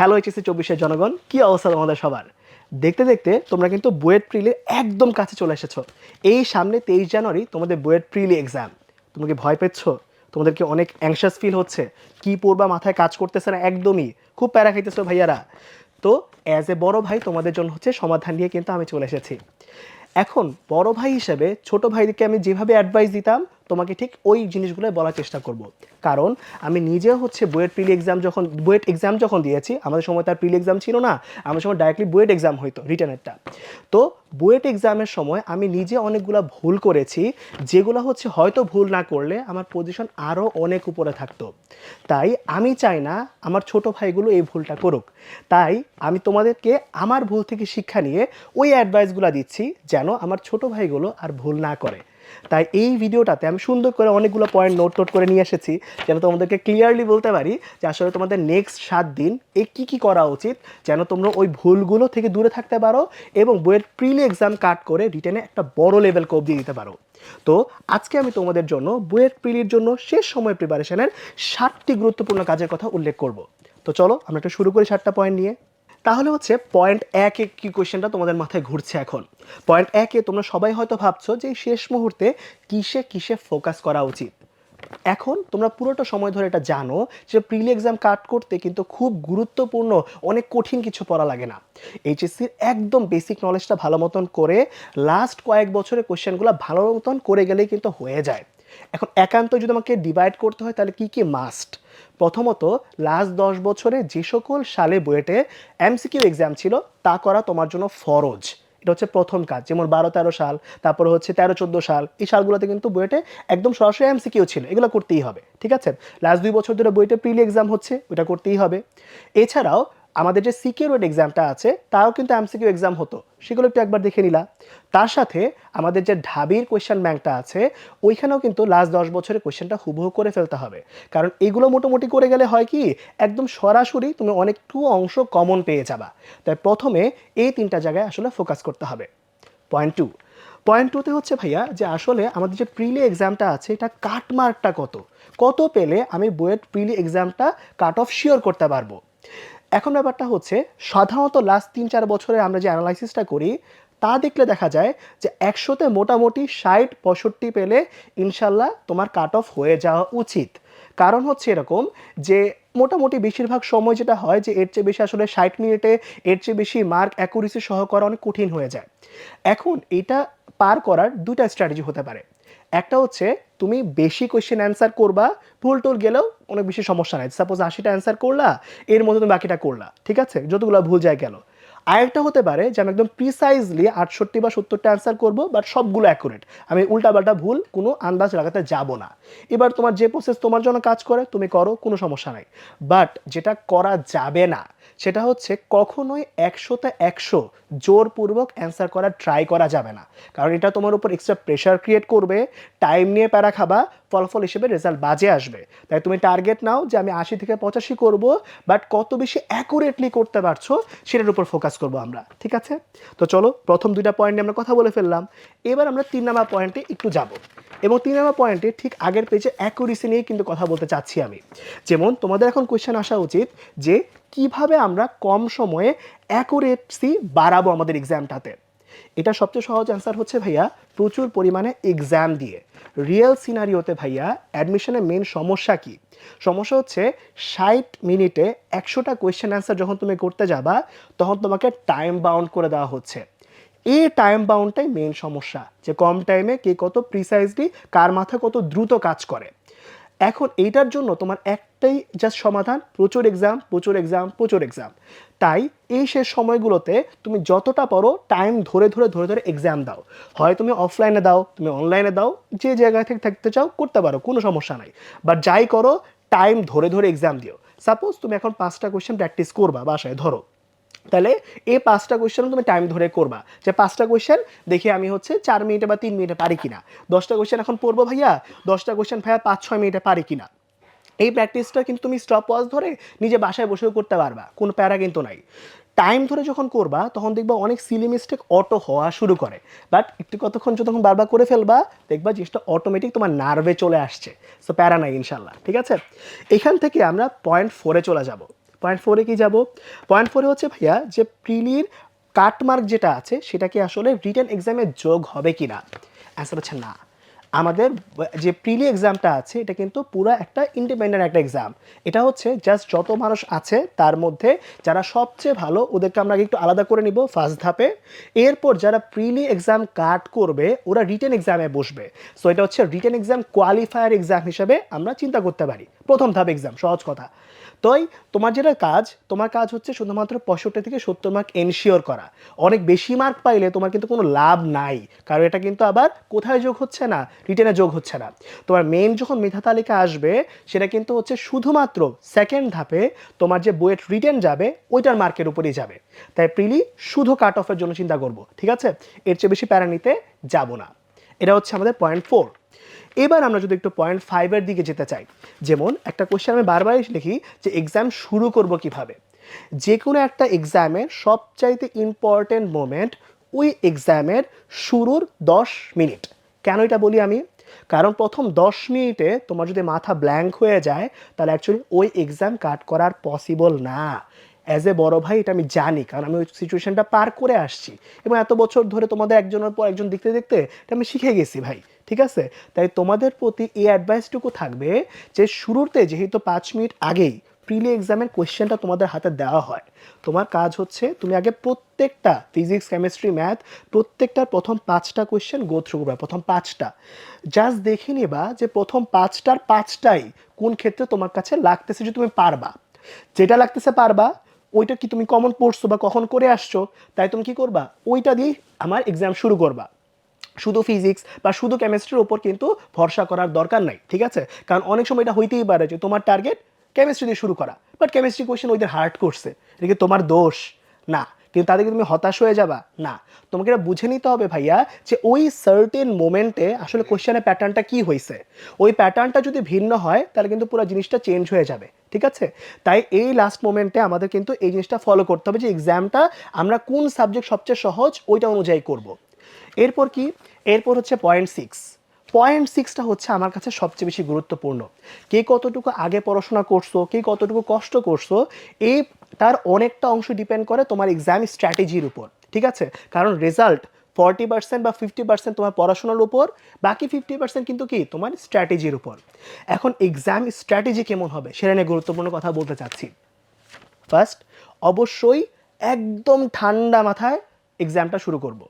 Hello HSC চব্বিশের জনগণ, কি অবস্থা তোমাদের সবার? দেখতে দেখতে তোমরা কিন্তু বুয়েট প্রিলে একদম কাছে চলে এসেছ। এই সামনে তেইশ জানুয়ারি তোমাদের বুয়েট প্রিলি এক্সাম তোমরা কি ভয় পেচ্ছ তোমাদেরকে অনেক অ্যাংশাস ফিল হচ্ছে? কি পড়বা, মাথায় কাজ করতেছে না? একদমই। খুব প্যারা খাইতেছো ভাইয়ারা। তো অ্যাজ এ বড় ভাই তোমাদের জন্য হচ্ছে সমাধান নিয়ে কিন্তু আমি চলে এসেছি। এখন, বড় ভাই হিসেবে ছোট ভাইদেরকে আমি যেভাবে অ্যাডভাইস দিতাম তোমাকে ঠিক ওই জিনিসগুলো বলার চেষ্টা করব। কারণ আমি নিজে হচ্ছে বুয়েট প্রিলি এক্সাম যখন, বুয়েট এক্সাম যখন দিয়েছি, আমাদের সময় তার প্রিলি এক্সাম ছিল না, আমাদের সময় ডাইরেক্টলি বুয়েট এক্সাম হইতো রিটার্নেরটা তো বুয়েট এক্সামের সময় আমি নিজে অনেকগুলো ভুল করেছি, যেগুলো হচ্ছে হয়তো ভুল না করলে আমার পজিশন আরও অনেক উপরে থাকতো। তাই আমি চাই না আমার ছোট ভাইগুলো এই ভুলটা করুক। তাই আমি তোমাদেরকে আমার ভুল থেকে শিক্ষা নিয়ে ওই অ্যাডভাইসগুলো দিচ্ছি, যেন আমার ছোট ভাইগুলো আর ভুল না করে। তাই এই ভিডিওটাতে আমি সুন্দর করে অনেকগুলো পয়েন্ট নোট টোট করে নিয়ে এসেছি, যেন তোমাদেরকে ক্লিয়ারলি বলতে পারি যে আসলে তোমাদের নেক্সট সাত দিন এ কী কী করা উচিত, যেন তোমরা ওই ভুলগুলো থেকে দূরে থাকতে পারো এবং বইয়ের প্রিলি এক্সাম কাট করে রিটেনে একটা বড় লেভেল কোপ দিয়ে দিতে পারো। তো আজকে আমি তোমাদের জন্য বইয়ের প্রিলির জন্য শেষ সময় প্রিপারেশনের সাতটি গুরুত্বপূর্ণ কাজের কথা উল্লেখ করব। তো চলো আমরা একটু শুরু করি সাতটা পয়েন্ট নিয়ে। তাহলে হচ্ছে পয়েন্ট একে কি কোয়েশ্চেনটা তোমাদের মাথায় ঘুরছে এখন? পয়েন্ট একে তোমরা সবাই হয়তো ভাবছ যে শেষ মুহূর্তে কিসে কিসে ফোকাস করা উচিত? এখন তোমরা পুরোটা সময় ধরে এটা জানো যে প্রিলি এক্সাম কাট করতে কিন্তু খুব গুরুত্বপূর্ণ অনেক কঠিন কিছু পড়া লাগে না। এইচএসসির একদম বেসিক নলেজটা ভালো মতন করে লাস্ট কয়েক বছরের কোয়েশ্চেনগুলো ভালো মতন করে গেলেই কিন্তু হয়ে যায়। এখন একান্ত যদি আমাকে ডিভাইড করতে হয় তাহলে কি কি মাস্ট প্রথমত লাস্ট দশ বছরে যে সকল সালে বুয়েটে এমসিকিউ এক্সাম ছিল, তা করা তোমার জন্য ফরজ। এটা হচ্ছে প্রথম কাজ, যেমন বারো তেরো সাল, তারপর হচ্ছে তেরো চোদ্দ সাল, এই সালগুলোতে কিন্তু বুয়েটে একদম সরাসরি এমসিকিউ ছিল, এগুলো করতেই হবে, ঠিক আছে? লাস্ট দুই বছর ধরে বইটা প্রিলি এক্সাম হচ্ছে ওটা করতেই হবে। এছাড়াও আমাদের যে সিকিউরিটি এক্সামটা আছে, তাও কিন্তু এমসিকিউ এক্সাম হতো। সেগুলো একটু একবার দেখে নিলা তার সাথে আমাদের যে ঢাবির কোয়েশ্চেন ব্যাংকটা আছে, ওইখানেও কিন্তু লাস্ট দশ বছরের কোয়েশ্চেনটা হুবহু করে ফেলতে হবে। কারণ এগুলো মোটামুটি করে গেলে হয় কি, একদম সরাসরি তুমি অনেকটু অংশ কমন পেয়ে যাবা। তাই প্রথমে এই তিনটা জায়গায় আসলে ফোকাস করতে হবে। পয়েন্ট টু পয়েন্ট টুতে হচ্ছে ভাইয়া যে আসলে আমাদের যে প্রিলি এক্সামটা আছে, এটা কাটমার্কটা কত? কত পেলে আমি বইয়ের প্রিলি এক্সামটা কাট অফ শিওর করতে পারব? এখন ব্যাপারটা হচ্ছে, সাধারণত লাস্ট তিন চার বছরে আমরা যে অ্যানালাইসিসটা করি, তা দেখলে দেখা যায় যে একশোতে মোটামুটি ষাট, পঁয়ষট্টি পেলে ইনশাল্লাহ তোমার কাট অফ হয়ে যাওয়া উচিত। কারণ হচ্ছে এরকম যে মোটামুটি বেশিরভাগ সময় যেটা হয় যে এর চেয়ে বেশি আসলে ষাট মিনিটে এর চেয়ে বেশি মার্ক অ্যাকুরেসি সহ করা অনেক কঠিন হয়ে যায়। এখন এটা পার করার দুটা স্ট্র্যাটেজি হতে পারে। একটা হচ্ছে তুমি বেশি কোয়েশ্চেন অ্যান্সার করবা, ভুল টুল গেলেও অনেক বেশি সমস্যা নাই। সাপোজ আশিটা অ্যান্সার করলা, এর মধ্যে তুমি বাকিটা করলা, ঠিক আছে? যতগুলো ভুল যায় গেল। আরেকটা হতে পারে যে আমি একদম প্রিসাইজলি আটষট্টি বা সত্তরটা অ্যান্সার করব বাট সবগুলো অ্যাকুরেট আমি উল্টাপাল্টা ভুল, কোনো আন্দাজ লাগাতে যাব না। এবার তোমার যে প্রসেস তোমার জন্য কাজ করে, তুমি করো, কোনো সমস্যা নাই। বাট যেটা করা যাবে না সেটা হচ্ছে কখনোই একশোতে একশো জোরপূর্বক অ্যান্সার করার ট্রাই করা যাবে না। কারণ এটা তোমার উপর এক্সট্রা প্রেশার ক্রিয়েট করবে। টাইম নিয়ে প্যারা খাবা ফলাফল হিসেবে রেজাল্ট বাজে আসবে। তাই তুমি টার্গেট নাও যে আমি আশি থেকে পঁচাশি করব বাট কত বেশি অ্যাকুরেটলি করতে পারছ সেটার উপর ফোকাস করব আমরা, ঠিক আছে? তো চলো, প্রথম দুইটা পয়েন্ট নিয়ে আমরা কথা বলে ফেললাম। এবার আমরা তিন নাম্বার পয়েন্টে একটু যাব। এবং তিন নাম্বার পয়েন্টে ঠিক আগের পেজে অ্যাকুরেসি নিয়ে কিন্তু কথা বলতে চাচ্ছি আমি। যেমন, তোমাদের এখন কোয়েশ্চেন আসা উচিত যে কীভাবে আমরা কম সময়ে অ্যাকুরেসি বাড়াবো আমাদের এক্সামটাতে এটা সবচেয়ে সহজ অ্যান্সার হচ্ছে ভাইয়া প্রচুর পরিমাণে এক্সাম দিয়ে। রিয়েল সিনারিওতে ভাইয়া অ্যাডমিশনের মেন সমস্যা কি? সমস্যা হচ্ছে ষাট মিনিটে একশোটা কোয়েশ্চেন অ্যান্সার যখন তুমি করতে যাবা, তখন তোমাকে টাইম বাউন্ড করে দেওয়া হচ্ছে। এই টাইম বাউন্ডটাই মেন সমস্যা, যে কম টাইমে কে কত প্রিসাইজলি কার মাথায় কত দ্রুত কাজ করে। এখন এইটার জন্য তোমার একটাই জাস্ট সমাধান, প্রচুর এক্সাম প্রচুর এক্সাম প্রচুর এক্সাম তাই এই শেষ সময়গুলোতে তুমি যতটা পারো টাইম ধরে ধরে ধরে ধরে এক্সাম দাও। হয় তুমি অফলাইনে দাও, তুমি অনলাইনে দাও, যে জায়গায় থেকে থাকতে চাও করতে পারো, কোনো সমস্যা নাই। বাট যাই করো টাইম ধরে ধরে এক্সাম দিও। সাপোজ তুমি এখন পাঁচটা কোয়েশ্চেন প্র্যাকটিস করবা বাসায়, ধরো। তাহলে এই পাঁচটা কোয়েশ্চেন তুমি টাইম ধরে করবা। যে পাঁচটা কোয়েশ্চেন দেখি আমি হচ্ছে চার মিনিটে বা তিন মিনিটে পারি কিনা। দশটা কোয়েশ্চেন এখন পড়ব ভাইয়া, দশটা কোয়েশ্চেন ভাইয়া পাঁচ ছয় মিনিটে পারি কিনা। এই প্র্যাকটিসটা কিন্তু তুমি স্টপ ওয়াচ ধরে নিজে বাসায় বসেও করতে পারবা, কোনো প্যারা কিন্তু নাই। টাইম ধরে যখন করবা, তখন দেখবা অনেক সিলি মিস্টেক অটো হওয়া শুরু করে। বাট একটু কতক্ষণ যখন বারবার করে ফেলবা, দেখবা জিনিসটা অটোমেটিক তোমার নার্ভে চলে আসছে। সো প্যারা নাই ইনশাল্লাহ ঠিক আছে? এখান থেকে আমরা পয়েন্ট ফোরে চলে যাব। পয়েন্ট ফোরে কি যাব? পয়েন্ট ফোরে হচ্ছে, ভাইয়া, যে প্রিলির কাটমার্ক যেটা আছে সেটা কি আসলে রিটার্ন এক্সামে যোগ হবে কি না অ্যান্সার হচ্ছে না। আমাদের, যে প্রিলি এক্সামটা আছে, এটা কিন্তু পুরো একটা ইন্ডিপেন্ডেন্ট একটা এক্সাম এটা হচ্ছে জাস্ট যত মানুষ আছে, তার মধ্যে যারা সবচেয়ে ভালো, ওদেরকে আমরা একটু আলাদা করে নিব ফার্স্ট ধাপে। এরপর যারা প্রিলি এক্সাম কাট করবে, ওরা রিটেন এক্সামে বসবে। সো এটা হচ্ছে রিটেন এক্সাম কোয়ালিফায়ার এক্সাম হিসেবে আমরা চিন্তা করতে পারি। প্রথম ধাপ এক্সাম সহজ কথা। তাই তোমার যেটা কাজ, তোমার কাজ হচ্ছে শুধুমাত্র পঁয়ষট্টি থেকে সত্তর মার্ক এনশিওর করা। অনেক বেশি মার্ক পাইলে তোমার কিন্তু কোনো লাভ নাই, কারণ এটা কিন্তু আবার কোথায় যোগ হচ্ছে না রিটেনে যোগ হচ্ছে না। তোমার মেন যখন মেধা তালিকা আসবে, সেটা কিন্তু হচ্ছে শুধুমাত্র সেকেন্ড ধাপে তোমার যে বইয়ের রিটেন যাবে, ওইটার মার্কের উপরেই যাবে। তাই প্রিলি, শুধু কাট অফের জন্য চিন্তা করব, ঠিক আছে? এর চেয়ে বেশি প্যারা নিতে যাব না। এটা হচ্ছে আমাদের পয়েন্ট ফোর এবার আমরা যদি একটু পয়েন্ট ফাইভের দিকে যেতে চাই, যেমন একটা কোশ্চেন আমি বারবারই লিখি যে এক্সাম শুরু করব কীভাবে? যে কোনো একটা এক্সামের সবচাইতে ইম্পর্টেন্ট মোমেন্ট ওই এক্সামের শুরুর দশ মিনিট। কেন এটা বলি আমি? কারণ প্রথম দশ মিনিটে তোমার যদি মাথা ব্ল্যাঙ্ক হয়ে যায়, তাহলে অ্যাকচুয়ালি ওই এক্সাম কাট করার পসিবল না। অ্যাজ এ বড় ভাই এটা আমি জানি, কারণ আমি ওই সিচুয়েশনটা পার করে আসছি। এবং এত বছর ধরে তোমাদের একজনের পর একজন দেখতে দেখতে এটা আমি শিখে গেছি ভাই, ঠিক আছে? তাই তোমাদের প্রতি এই অ্যাডভাইসটুকু থাকবে যে শুরুতে যেহেতু পাঁচ মিনিট আগেই প্রিলি এক্সামের কোয়েশ্চেনটা তোমাদের হাতে দেওয়া হয়, তোমার কাজ হচ্ছে তুমি আগে প্রত্যেকটা ফিজিক্স কেমিস্ট্রি ম্যাথ প্রত্যেকটার প্রথম পাঁচটা কোয়েশ্চেন গো থ্রু করবে, প্রথম পাঁচটা। জাস্ট দেখে নিবা যে প্রথম পাঁচটার পাঁচটাই কোন ক্ষেত্রে তোমার কাছে লাগতেছে যে তুমি পারবা। যেটা লাগতেছে পারবা ওইটা কি তুমি কমন পড়ছো বা কখন করে আসছো? তাই তুমি কি করবা? ওইটা দিয়ে আমার এক্সাম শুরু করবা। শুধু ফিজিক্স বা শুধু কেমিস্ট্রির ওপর কিন্তু ভরসা করার দরকার নাই, ঠিক আছে? কারণ অনেক সময় এটা হইতেই পারে যে তোমার টার্গেট কেমিস্ট্রি দিয়ে শুরু করা বাট কেমিস্ট্রি কোয়েশ্চেন ওইদের হার্ট করছে। এটা তোমার দোষ? না। কিন্তু তাদেরকে তুমি হতাশ হয়ে যাবা? না। তোমাকে এটা বুঝে নিতে হবে ভাইয়া যে ওই সার্টেন মোমেন্টে আসলে কোয়েশ্চেনের প্যাটার্নটা কি হয়েছে ওই প্যাটার্নটা যদি ভিন্ন হয়, তাহলে কিন্তু পুরো জিনিসটা চেঞ্জ হয়ে যাবে। ঠিক আছে? তাই এই লাস্ট মোমেন্টে আমাদের কিন্তু এই জিনিসটা ফলো করতে হবে যে এক্সামটা আমরা কোন সাবজেক্ট সবচেয়ে সহজ ওইটা অনুযায়ী করব। এরপর কি? এরপর হচ্ছে পয়েন্ট সিক্স পয়েন্ট সিক্সটা হচ্ছে আমার কাছে সবচেয়ে বেশি গুরুত্বপূর্ণ। কে কতটুকু আগে পড়াশোনা করছ, কে কতটুকু কষ্ট করছ, এই তার অনেকটা অংশ ডিপেন্ড করে তোমার এক্সাম স্ট্র্যাটেজির উপর, ঠিক আছে? কারণ রেজাল্ট ফর্টি পার্সেন্ট বা ফিফটি পার্সেন্ট তোমার পড়াশোনার উপর, বাকি ফিফটি পার্সেন্ট কিন্তু কি? তোমার স্ট্র্যাটেজির উপর। এখন এক্সাম স্ট্র্যাটেজি কেমন হবে সেটা নিয়ে গুরুত্বপূর্ণ কথা বলতে চাচ্ছি। ফার্স্ট অবশ্যই একদম ঠান্ডা মাথায় এক্সামটা শুরু করব।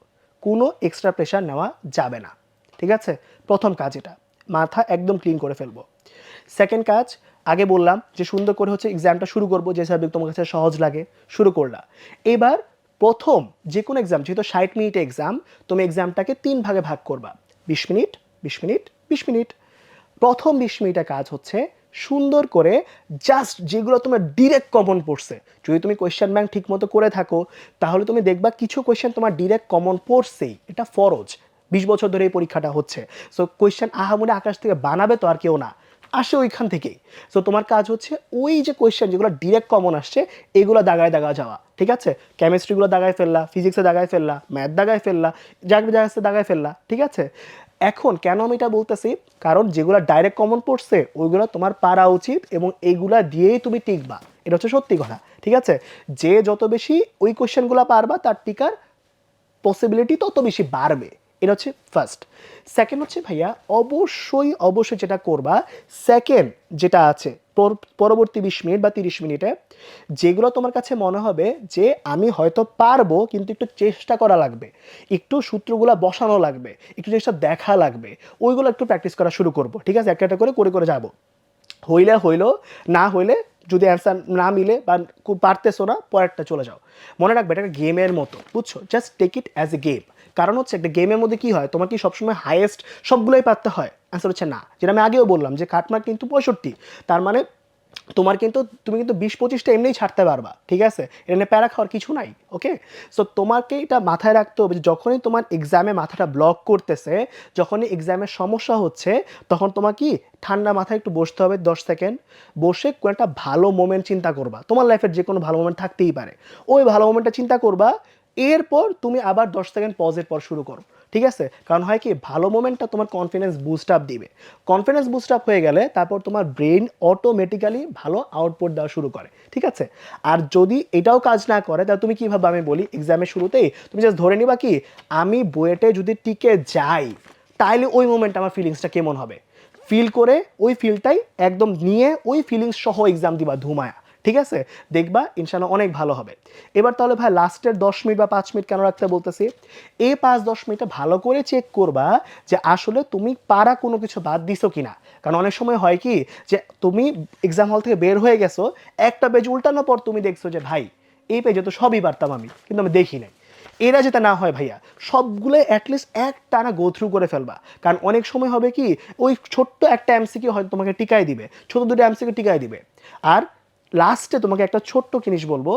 কোনো এক্সট্রা প্রেশার নেওয়া যাবে না, ঠিক আছে? প্রথম কাজ এটা। মাথা একদম ক্লিন করে ফেলব। সেকেন্ড কাজ, আগে বললাম যে সুন্দর করে হচ্ছে এক্সামটা শুরু করব, যে সাবজেক্ট তোমার কাছে সহজ লাগে, শুরু করলা। এবার প্রথম যে কোনো এক্সাম যেহেতু ষাট মিনিট এক্সাম তুমি এক্সামটাকে তিন ভাগে ভাগ করবা। বিশ মিনিট বিশ মিনিট বিশ মিনিট প্রথম বিশ মিনিটের কাজ হচ্ছে সুন্দর করে জাস্ট যেগুলো তোমার ডিরেক্ট কমন পড়ছে। যদি তুমি কোয়েশ্চেন ব্যাংক ঠিক মতো করে থাকো, তাহলে তুমি দেখবা কিছু কোয়েশ্চেন তোমার ডিরেক্ট কমন পড়ছেই, এটা ফরজ। বিশ বছর ধরে এই পরীক্ষাটা হচ্ছে। সো কোয়েশ্চেন আহামরি আকাশ থেকে বানাবে তো আর কেউ না। আসে ওইখান থেকেই। সো তোমার কাজ হচ্ছে ওই যে কোয়েশ্চেন যেগুলো ডিরেক্ট কমন আসছে, এগুলো দাগায় দাগা যাওয়া, ঠিক আছে? কেমিস্ট্রিগুলো দাগায় ফেললা ফিজিক্সে দাগায় ফেললা ম্যাথ দাগায় ফেললা যাকে জায়গাতে দাগায় ফেললা, ঠিক আছে? এখন কেন আমি এটা বলতেছি? কারণ যেগুলো ডাইরেক্ট কমন পড়ছে, ওইগুলো তোমার পারা উচিত এবং এইগুলা দিয়েই তুমি টিকবা। এটা হচ্ছে সত্যি কথা, ঠিক আছে? যে যত বেশি ওই কোয়েশ্চেনগুলো পারবা, তার টিকার পসিবিলিটি তত বেশি বাড়বে। এটা হচ্ছে ফার্স্ট সেকেন্ড হচ্ছে ভাইয়া, অবশ্যই অবশ্যই যেটা করবা সেকেন্ড যেটা আছে, পর- পরবর্তী বিশ মিনিট বা তিরিশ মিনিটে, যেগুলো তোমার কাছে মনে হবে যে আমি হয়তো পারব, কিন্তু একটু চেষ্টা করা লাগবে। একটু সূত্রগুলো বসানো লাগবে, একটু চেষ্টা দেখা লাগবে, ওইগুলো একটু প্র্যাকটিস করা শুরু করব, ঠিক আছে? একটা একটা করে করে করে যাব। হইলে হইল, না হইলে যদি অ্যান্সার না মিলে বা পারতেছো না, পরেরটা চলে যাও। মনে রাখবে এটা গেমের মতো, বুঝছ? Just take it as a game কারণ হচ্ছে একটা গেমের মধ্যে কি হয়? তোমার কি সবসময় হাইয়েস্ট সবগুলোই পারতে হয়। অ্যান্সার হচ্ছে না। যেটা আমি আগেও বললাম যে কাটমার্ক কিন্তু পঁয়ষট্টি। তার মানে তোমার কিন্তু, তুমি কিন্তু বিশ পঁচিশটা এমনিই ছাড়তে পারবা, ঠিক আছে? এটা নিয়ে প্যারা খাওয়ার কিছু নাই ওকে সো তোমাকে এটা মাথায় রাখতে হবে যখনই তোমার এক্সামে মাথাটা ব্লক করতেছে, যখনই এক্সামের সমস্যা হচ্ছে, তখন তোমার কি? ঠান্ডা মাথায় একটু বসতে হবে দশ সেকেন্ড বসে কোনো একটা ভালো মোমেন্ট চিন্তা করবা। তোমার লাইফের যে কোনো ভালো মোমেন্ট থাকতেই পারে। ওই ভালো মোমেন্টটা চিন্তা করবা এরপর তুমি আবার দশ সেকেন্ড পজের পর শুরু করো, ঠিক আছে? কারণ হয় কি, ভালো মোমেন্টটা তোমার কনফিডেন্স বুস্ট আপ দিবে। কনফিডেন্স বুস্ট আপ হয়ে গেলে তারপর তোমার ব্রেন অটোমেটিক্যালি ভালো আউটপুট দেওয়া শুরু করে, ঠিক আছে? আর যদি এটাও কাজ না করে, তাহলে তুমি কীভাবে আমি বলি এক্সামের শুরুতেই তুমি জাস্ট ধরে নিবা কি, আমি বুয়েটে যদি টিকে যাই, তাইলে ওই মোমেন্ট আমার ফিলিংসটা কেমন হবে? ফিল করে ওই ফিলটাই একদম নিয়ে ওই ফিলিংস সহ এক্সাম দিবা ধুমায়া। ঠিক আছে? দেখবা ইনশাল্লাহ অনেক ভালো হবে। এবার তাহলে ভাই লাস্টের দশ মিনিট বা পাঁচ মিনিট কেন রাখতে বলতেছি? এই পাঁচ, দশ মিনিটে ভালো করে চেক করবা যে আসলে তুমি পারা কোনো কিছু বাদ দিছো কি না কারণ অনেক সময় হয় কি যে তুমি এক্সাম হল থেকে বের হয়ে গেছো, একটা পেজ উল্টানোর পর তুমি দেখছ যে ভাই, এই পেজে তো সবই পারতাম আমি, কিন্তু আমি দেখি নাই। এরা যেটা না হয় ভাইয়া, সবগুলো অ্যাটলিস্ট এক টানা গো থ্রু করে ফেলবা। কারণ অনেক সময় হবে কি, ওই ছোট্ট একটা এমসিকে হয়তো তোমাকে টিকায় দিবে, ছোট দুটো এমসিকে টিকায় দিবে। আর লাস্টে তোমাকে একটা ছোট্ট জিনিস বলব,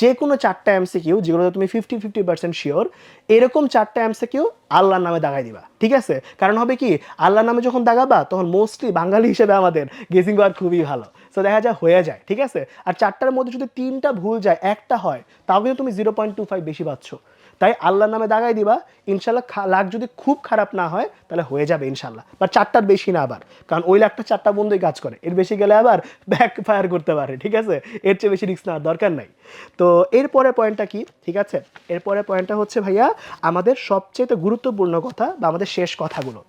যে কোনো চারটা এমসিকিউ যেগুলো তুমি ফিফটি ফিফটি পার্সেন্ট শিওর এরকম চারটা এমসিকিউ আল্লাহর নামে দাগাই দিবা, ঠিক আছে? কারণ হবে কি, আল্লাহর নামে যখন দাগাবা, তখন মোস্টলি বাঙালি হিসেবে আমাদের গেসিং পাওয়ার খুবই ভালো। সো দেখা যায় হয়ে যায়, ঠিক আছে? আর চারটার মধ্যে যদি তিনটা ভুল যায়, একটা হয়, তাও কিন্তু তুমি জিরো পয়েন্ট টু ফাইভ বেশি পাচ্ছ। তাই আল্লাহর নামে দাগাই দিবা। ইনশাল্লাহ লাখ যদি খুব খারাপ না হয়, তাহলে হয়ে যাবে ইনশাল্লাহ। বা চারটার বেশি না আবার। কারণ ওই লাখটা চারটা বন্ধুই কাজ করে। এর বেশি গেলে আবার ব্যাক ফায়ার করতে পারে, ঠিক আছে? এর চেয়ে বেশি রিস্ক নেওয়ার দরকার নাই। তো এরপরে পয়েন্টটা কি? ঠিক আছে? এরপরে পয়েন্টটা হচ্ছে ভাইয়া, আমাদের সবচেয়ে গুরুত্বপূর্ণ কথা বা আমাদের শেষ কথাগুলো।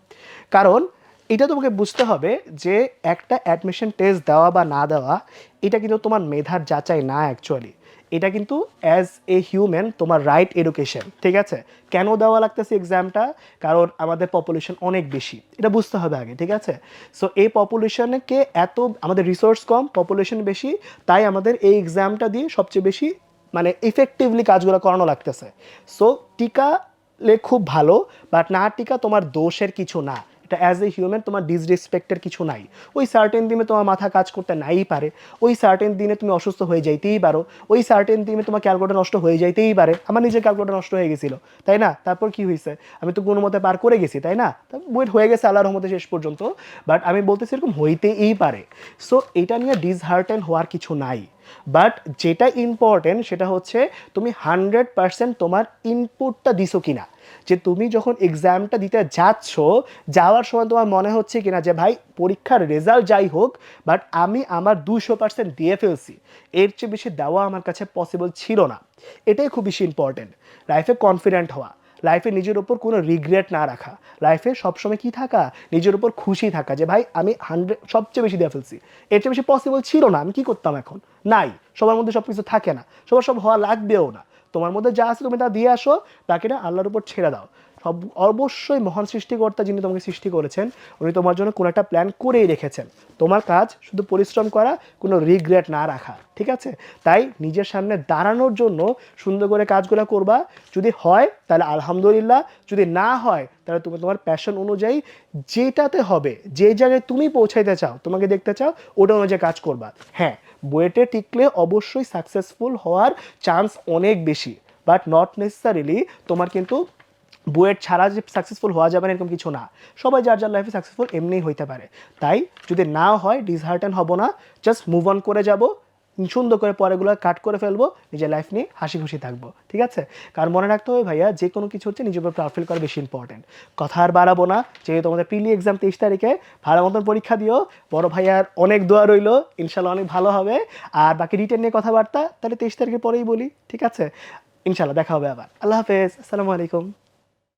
কারণ এটা তোমাকে বুঝতে হবে যে একটা অ্যাডমিশন টেস্ট দেওয়া বা না দেওয়া, এটা কিন্তু তোমার মেধার যাচাই না অ্যাকচুয়ালি এটা কিন্তু অ্যাজ এ হিউম্যান তোমার রাইট এডুকেশন ঠিক আছে? কেন দেওয়া লাগতেছে এক্সামটা কারণ আমাদের পপুলেশন অনেক বেশি। এটা বুঝতে হবে আগে, ঠিক আছে? সো এই পপুলেশনকে এত, আমাদের রিসোর্স কম পপুলেশন বেশি, তাই আমাদের এই এক্সামটা দিয়ে সবচেয়ে বেশি মানে ইফেক্টিভলি কাজগুলো করানো লাগতেছে। সো টিকা লে খুব ভালো বাট না টিকা তোমার দোষের কিছু না। এটা অ্যাজ এ হিউম্যান তোমার ডিসরেসপেক্টের কিছু নাই। ওই সার্টেন দিনে তোমার মাথা কাজ করতে নাই পারে। ওই সার্টেন দিনে তুমি অসুস্থ হয়ে যাইতেই পারো। ওই সার্টেন দিনে তোমার ক্যালকুলেটার নষ্ট হয়ে যাইতেই পারে। আমার নিজের ক্যালকুলেটার নষ্ট হয়ে গেছিল। তাই না? তারপর কি হয়েছে? আমি তো কোনো মতে পার করে গেছি, তাই না? ওয়েট হয়ে গেছে আল্লাহর রহমতে শেষ পর্যন্ত। বাট আমি বলতেছি এরকম হইতেই পারে। সো এটা নিয়ে ডিসহার্টেন হওয়ার কিছু নাই। বাট যেটা ইম্পর্টেন্ট সেটা হচ্ছে তুমি হান্ড্রেড পার্সেন্ট তোমার ইনপুটটা দিছো কিনা। যে তুমি যখন এক্সামটা দিতে যাচ্ছ, যাওয়ার সময় তোমার মনে হচ্ছে কিনা যে ভাই পরীক্ষার রেজাল্ট যাই হোক বাট আমি আমার দুশো পার্সেন্ট দিয়ে ফেলছি। এর চেয়ে বেশি দেওয়া আমার কাছে পসিবল ছিল না। এটাই খুব বেশি ইম্পর্টেন্ট লাইফে কনফিডেন্ট হওয়া। লাইফে নিজের ওপর কোনো রিগ্রেট না রাখা। লাইফে সবসময় কি থাকা? নিজের ওপর খুশি থাকা যে, ভাই, আমি হান্ড্রেড সবচেয়ে বেশি দিয়ে ফেলছি। এর চেয়ে বেশি পসিবল ছিল না। আমি কি করতাম এখন? নাই। সবার মধ্যে সব কিছু থাকে না। সবার সব হওয়া লাগবেও না। তোমার মধ্যে যা আছে তুমি তা দিয়ে আসো। বাকিটা আল্লাহর উপর ছেড়ে দাও। সব অবশ্যই মহান সৃষ্টিকর্তা যিনি তোমাকে সৃষ্টি করেছেন, উনি তোমার জন্য কোনো একটা প্ল্যান করেই রেখেছেন। তোমার কাজ শুধু পরিশ্রম করা, কোনো রিগ্রেট না রাখা, ঠিক আছে? তাই নিজের সামনে দাঁড়ানোর জন্য সুন্দর করে কাজগুলো করবা। যদি হয়, তাহলে আলহামদুলিল্লাহ। যদি না হয়, তাহলে তুমি তোমার প্যাশন অনুযায়ী যেটাতে হবে, যে জায়গায় তুমি পৌঁছাইতে চাও, তোমাকে দেখতে চাও, ওটা অনুযায়ী কাজ করবা। হ্যাঁ বুয়েটে টিকলে অবশ্যই সাকসেসফুল হওয়ার চান্স অনেক বেশি বাট নট নেসেসারিলি তোমার কিন্তু বুয়েট ছাড়া যে সাকসেসফুল হওয়া যাবে না এরকম কিছু না। সবাই যার যার লাইফে সাকসেসফুল এমনিই হইতে পারে। তাই যদি না হয় ডিসহার্টেন হব না জাস্ট মুভ অন করে যাব, সুন্দর করে পরেগুলো কাট করে ফেলব, নিজের লাইফ নিয়ে হাসি খুশি থাকব। ঠিক আছে? কারণ মনে রাখতে হবে ভাইয়া, যে কোনো কিছু হচ্ছে নিজের উপর ফিল করা বেশি ইম্পর্টেন্ট কথা আর বাড়াবো না, যেহেতু আমাদের প্রিলি এক্সাম তেইশ তারিখে, ভালো মতন পরীক্ষা দিও। বড় ভাইয়ার অনেক দোয়া রইল, ইনশাল্লাহ অনেক ভালো হবে। আর বাকি রিটেন নিয়ে কথাবার্তা, তাহলে তেইশ তারিখের পরেই বলি, ঠিক আছে? ইনশাল্লাহ দেখা হবে আবার। আল্লাহ হাফেজ, আসসালামু আলাইকুম।